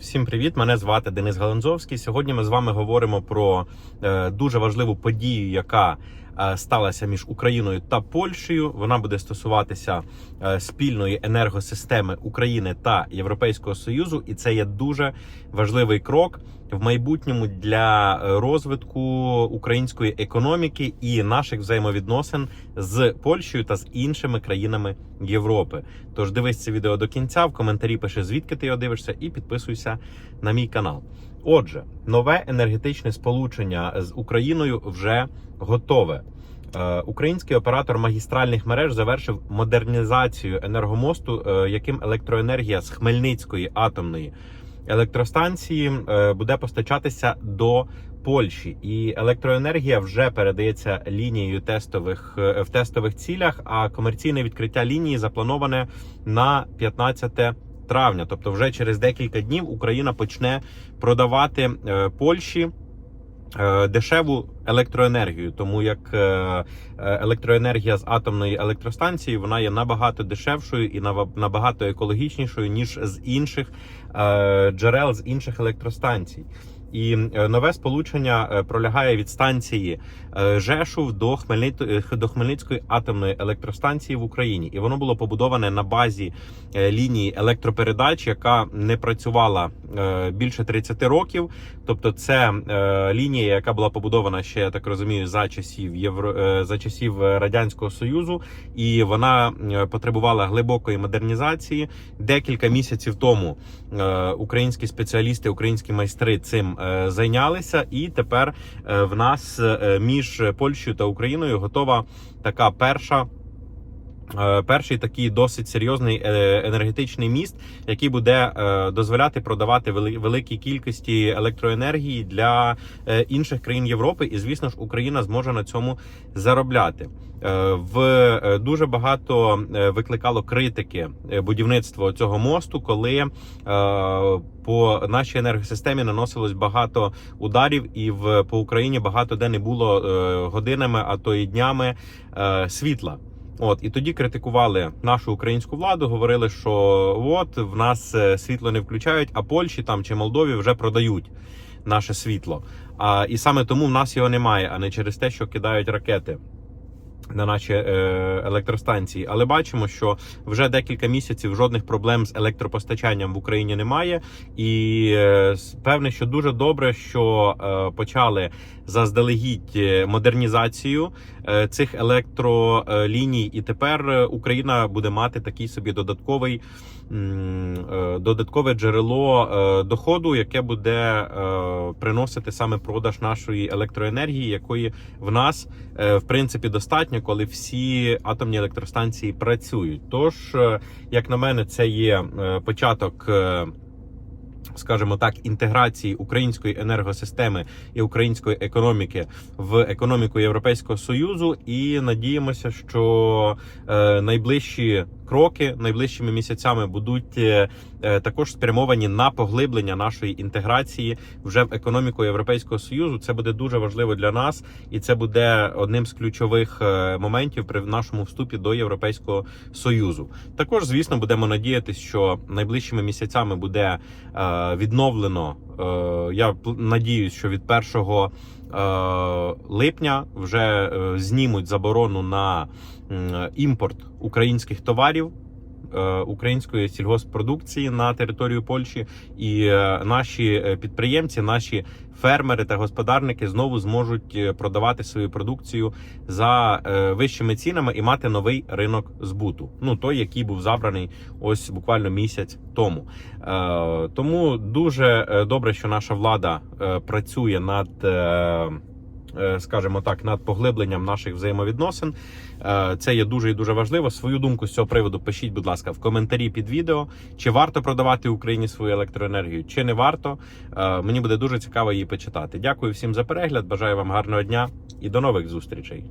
Всім привіт! Мене звати Денис Галанзовський. Сьогодні ми з вами говоримо про е, дуже важливу подію, яка сталася між Україною та Польщею. Вона буде стосуватися е, спільної енергосистеми України та Європейського Союзу, і це є дуже важливий крок в майбутньому для е, розвитку української економіки і наших взаємовідносин з Польщею та з іншими країнами Європи. Тож дивись це відео до кінця. В коментарі пиши звідки ти його дивишся, і підписуйся на мій канал. Отже, нове енергетичне сполучення з Україною вже готове. Е, Український оператор магістральних мереж завершив модернізацію енергомосту, е, яким електроенергія з Хмельницької атомної електростанції е, буде постачатися до Польщі, і електроенергія вже передається лінією тестових в тестових цілях. А комерційне відкриття лінії заплановане на 15 травня. Тобто, вже через декілька днів Україна почне продавати е, Польщі. е, Дешеву електроенергію, тому як е, електроенергія з атомної електростанції вона є набагато дешевшою і набагато екологічнішою ніж з інших джерел з інших електростанцій. І е, нове сполучення е, пролягає від станції е, Жешув до Хмельни... е, до Хмельницької атомної електростанції в Україні, і воно було побудоване на базі лінії електропередач, яка не працювала більше 30 років. Тобто, це лінія, яка була побудована ще я так розумію за часів Євро... за часів радянського союзу, і вона потребувала глибокої модернізації. Декілька місяців тому українські спеціалісти, українські майстри цим е, зайнялися, і тепер е, в нас е, між Польщею та Україною готова така перша. Е, Перший такий досить серйозний е, енергетичний міст, який буде е, дозволяти продавати вели- великій кількості електроенергії для інших країн Європи, і звісно ж Україна зможе на цьому заробляти. В дуже багато викликало критики будівництво цього мосту, коли по нашій енергосистемі наносилось багато ударів, і в по Україні багато де не було годинами, а то і днями світла. От і тоді критикували нашу українську владу, говорили, що от в нас е, світло не включають, а Польщі там чи Молдові вже продають наше світло. А і саме тому в нас його немає, а не через те, що кидають ракети на наші е, електростанції. Але бачимо, що вже декілька місяців жодних проблем з електропостачанням в Україні немає. І е, певне, що дуже добре, що почали заздалегідь е, модернізацію е, цих електроліній, і тепер е, Україна буде мати такий собі додатковий. Додаткове джерело доходу, яке буде приносити саме продаж нашої електроенергії, якої в нас в принципі достатньо, коли всі атомні електростанції працюють. Тож, як на мене, це є початок. Скажімо так, інтеграції української енергосистеми і української економіки в економіку Європейського союзу, і надіємося, що е, найближчі кроки найближчими місяцями будуть е, е, також спрямовані на поглиблення нашої інтеграції вже в економіку Європейського союзу. Це буде дуже важливо для нас, і це буде одним з ключових моментів при нашому вступі до Європейського союзу. Також, звісно, будемо надіятися, що найближчими місяцями буде відновлено. е, Я надіюсь, що від 1 е, липня вже е, знімуть заборону на імпорт українських товарів. Е, Української сільгоспродукції на територію Польщі, і е, наші е, підприємці, наші фермери та господарники знову зможуть продавати свою продукцію за вищими цінами і мати новий ринок збуту. Ну той, який був забраний ось буквально місяць тому. Тому дуже добре, що наша влада працює над. Е, Скажімо так, над поглибленням наших взаємовідносин. Е, Це є дуже і дуже важливо. Свою думку з цього приводу пишіть, будь ласка, в коментарі під відео. Чи варто продавати Україні свою електроенергію, чи не варто. Е, Мені буде дуже цікаво її почитати. Дякую всім за перегляд. Бажаю вам гарного дня і до нових зустрічей.